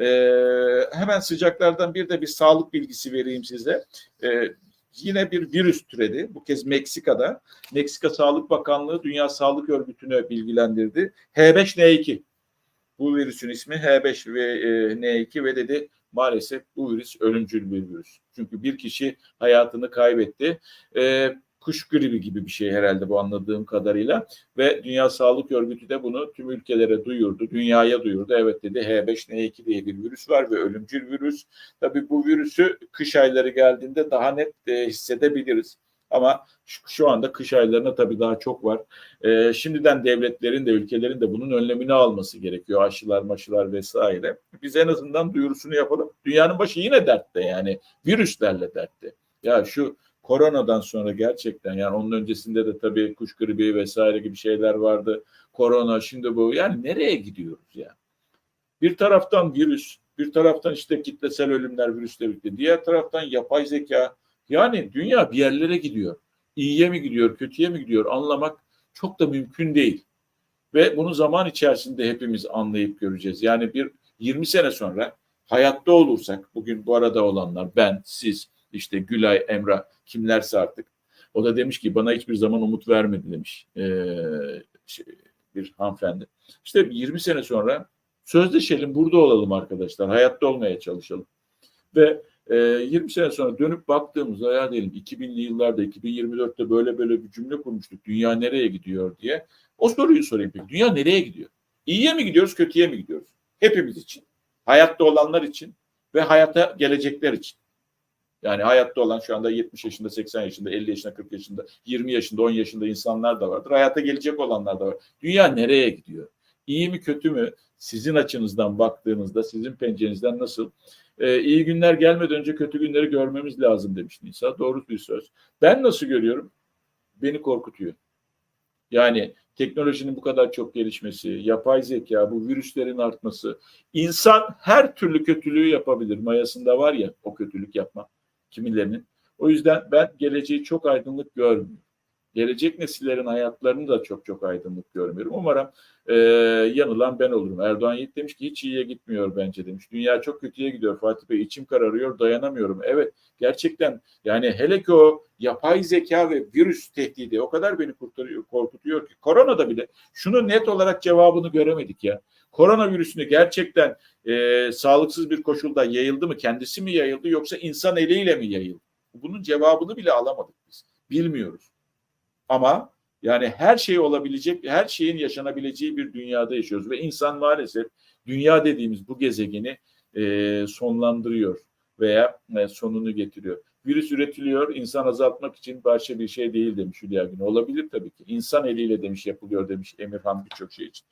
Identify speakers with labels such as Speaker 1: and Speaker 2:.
Speaker 1: E, hemen sıcaklardan bir de bir sağlık bilgisi vereyim size. E, yine bir virüs türedi. Bu kez Meksika'da. Meksika Sağlık Bakanlığı Dünya Sağlık Örgütü'nü bilgilendirdi. H5N2. Bu virüsün ismi H5 ve e, N2 ve dedi maalesef bu virüs ölümcül bir virüs. Çünkü bir kişi hayatını kaybetti. E, kuş gribi gibi bir şey herhalde bu anladığım kadarıyla ve Dünya Sağlık Örgütü de bunu tüm ülkelere duyurdu, dünyaya duyurdu. Evet dedi H5N2 diye bir virüs var ve ölümcül virüs. Tabii bu virüsü kış ayları geldiğinde daha net e, hissedebiliriz. Ama şu, şu anda kış aylarına tabii daha çok var. E, şimdiden devletlerin de ülkelerin de bunun önlemini alması gerekiyor. Aşılar, maşılar vesaire. Biz en azından duyurusunu yapalım. Dünyanın başı yine dertte yani. Virüslerle dertte. Ya şu koronadan sonra gerçekten yani onun öncesinde de tabii kuş gribi vesaire gibi şeyler vardı. Korona şimdi bu yani nereye gidiyoruz ya? Bir taraftan virüs, bir taraftan işte kitlesel ölümler virüsle birlikte, diğer taraftan yapay zeka. Yani dünya bir yerlere gidiyor. İyiye mi gidiyor, kötüye mi gidiyor anlamak çok da mümkün değil. Ve bunu zaman içerisinde hepimiz anlayıp göreceğiz. Yani bir 20 sene sonra hayatta olursak, bugün bu arada olanlar, ben, siz, işte Gülay, Emrah, kimlerse artık. O da demiş ki bana hiçbir zaman umut vermedi demiş ee, şey, bir hanımefendi. İşte 20 sene sonra sözleşelim burada olalım arkadaşlar. Hayatta olmaya çalışalım. Ve e, 20 sene sonra dönüp baktığımızda ya diyelim 2000'li yıllarda 2024'te böyle böyle bir cümle kurmuştuk. Dünya nereye gidiyor diye. O soruyu sorayım peki. Dünya nereye gidiyor? İyiye mi gidiyoruz, kötüye mi gidiyoruz? Hepimiz için. Hayatta olanlar için ve hayata gelecekler için. Yani hayatta olan şu anda 70 yaşında, 80 yaşında, 50 yaşında, 40 yaşında, 20 yaşında, 10 yaşında insanlar da vardır. Hayata gelecek olanlar da var. Dünya nereye gidiyor? İyi mi kötü mü? Sizin açınızdan baktığınızda, sizin pencerenizden nasıl? Ee, iyi günler gelmeden önce kötü günleri görmemiz lazım demiş Nisa. Doğru bir söz. Ben nasıl görüyorum? Beni korkutuyor. Yani teknolojinin bu kadar çok gelişmesi, yapay zeka, bu virüslerin artması, insan her türlü kötülüğü yapabilir. Mayasında var ya o kötülük yapma kimilerinin. O yüzden ben geleceği çok aydınlık görmüyorum. Gelecek nesillerin hayatlarını da çok çok aydınlık görmüyorum. Umarım e, yanılan ben olurum. Erdoğan Yiğit demiş ki hiç iyiye gitmiyor bence demiş. Dünya çok kötüye gidiyor Fatih Bey. içim kararıyor dayanamıyorum. Evet gerçekten yani hele ki o yapay zeka ve virüs tehdidi o kadar beni kurtarıyor, korkutuyor ki. Koronada bile şunu net olarak cevabını göremedik ya. Koronavirüsünü gerçekten e, sağlıksız bir koşulda yayıldı mı? Kendisi mi yayıldı yoksa insan eliyle mi yayıldı? Bunun cevabını bile alamadık biz. Bilmiyoruz. Ama yani her şey olabilecek, her şeyin yaşanabileceği bir dünyada yaşıyoruz ve insan maalesef dünya dediğimiz bu gezegeni e, sonlandırıyor veya e, sonunu getiriyor. Virüs üretiliyor, insan azaltmak için başka bir şey değil demiş Hülya Günü. Olabilir tabii ki. İnsan eliyle demiş yapılıyor demiş Emirhan birçok şey için.